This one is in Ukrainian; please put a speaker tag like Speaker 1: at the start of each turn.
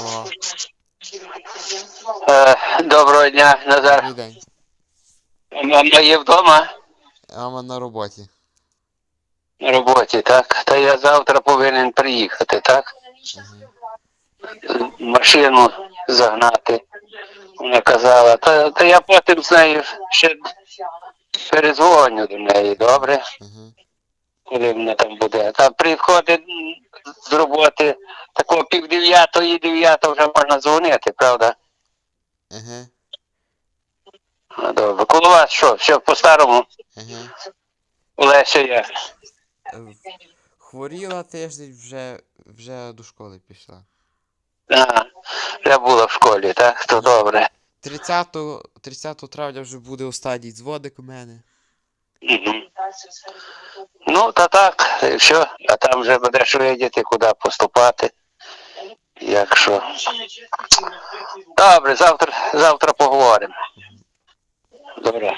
Speaker 1: Алло,
Speaker 2: Е, доброго дня, Назар.
Speaker 1: добрий день.
Speaker 2: Мама є вдома
Speaker 1: Мама на роботі.
Speaker 2: на роботі, так? Та я завтра повинен приїхати, так? Машину загнати. Вона казала. Та, та я потім з нею ще перезвоню до неї, добре?
Speaker 1: Мгм.
Speaker 2: Коли вона там буде. Та приходить м, з роботи такого пів дев'ятої, дев'ята вже можна дзвонити, правда?
Speaker 1: Ага,
Speaker 2: Ну, Добре. Коло вас що? Все по-старому?
Speaker 1: ага.
Speaker 2: Олеся як?
Speaker 1: Е, Хворіла тиждень, вже, вже до школи пішла.
Speaker 2: А, я була в школі, так? То добре.
Speaker 1: 30, 30 травня вже буде останній дзвоник у мене.
Speaker 2: Мгм. Ну, та так, і все. А там вже будеш видіти, куди поступати. Якщо. Добре, завтра, завтра поговоримо. Добре.